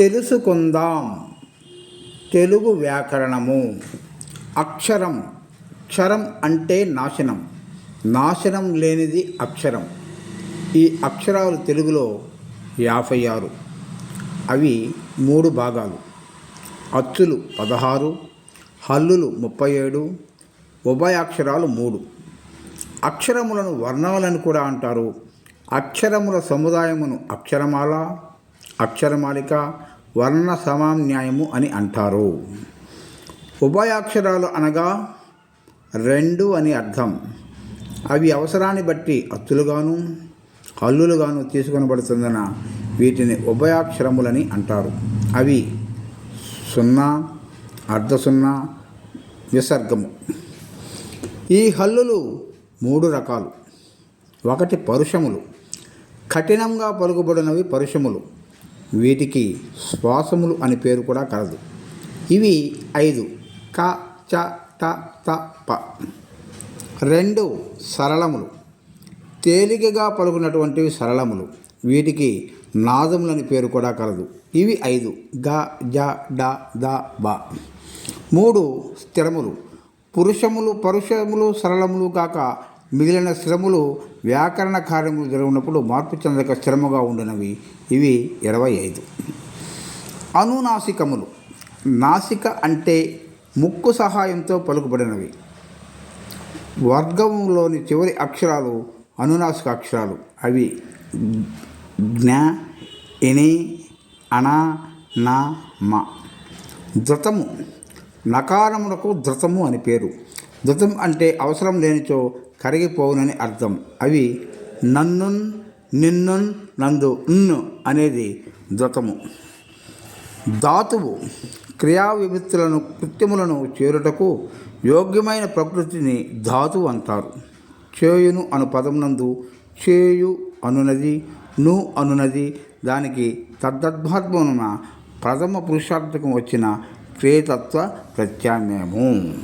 తెలుసుకుందాం. తెలుగు వ్యాకరణము. అక్షరం. క్షరం అంటే నాశనం. నాశనం లేనిది అక్షరం. ఈ అక్షరాలు తెలుగులో యాభై ఆరు. అవి మూడు భాగాలు. అచ్చులు పదహారు హల్లులు ముప్పై ఏడు ఉభయాక్షరాలు మూడు. అక్షరములను వర్ణాలను కూడా అంటారు. అక్షరముల సముదాయమును అక్షరమాల అక్షరమాలిక వర్ణ సమాన్యాయము అని అంటారు. ఉభయాక్షరాలు అనగా రెండు అని అర్థం. అవి అవసరాన్ని బట్టి అత్తులుగాను హల్లులుగాను తీసుకొనబడుతుందన వీటిని ఉభయాక్షరములని అంటారు. అవి సున్నా అర్ధ సున్నా విసర్గము. ఈ హల్లులు మూడు రకాలు. ఒకటి పరుషములు. కఠినంగా పలుకుబడినవి పరుషములు. వీటికి శ్వాసములు అని పేరు కూడా కలదు. ఇవి ఐదు. క చ ట త ప. రెండు సరళములు. తేలికగా పలుకున్నటువంటివి సరళములు. వీటికి నాదములని పేరు కూడా కలదు. ఇవి ఐదు. గ జ డ ద బ. మూడు స్థిరములు. పురుషములు పరుషములు సరళములు కాక మిగిలిన శ్రములు వ్యాకరణ కార్యములు జరిగినప్పుడు మార్పు చెందక స్థిరముగా ఉండినవి. ఇవి ఇరవై ఐదు. అనునాసికములు. నాసిక అంటే ముక్కు సహాయంతో పలుకుబడినవి. వర్గంలోని చివరి అక్షరాలు అనునాసిక అక్షరాలు. అవి జ్ఞ ఇని అణ నా మ. ధృతము. నకారములకు ధృతము అని పేరు. ధృతం అంటే అవసరం లేనిచో కరిగిపోవునని అర్థం. అవి నన్నున్ నిన్నున్ నందు ఉన్ను అనేది ధృతము ధాతువు క్రియా విభక్తులను కృత్యములను చేరుటకు యోగ్యమైన ప్రకృతిని ధాతువు అంటారు. చేయును అను పదమునందు చేయు అనునది ను అనునది దానికి తద్దద్భాత్మన ప్రథమ పురుషార్థకం వచ్చిన క్రియతత్వ ప్రత్యామ్నాయము.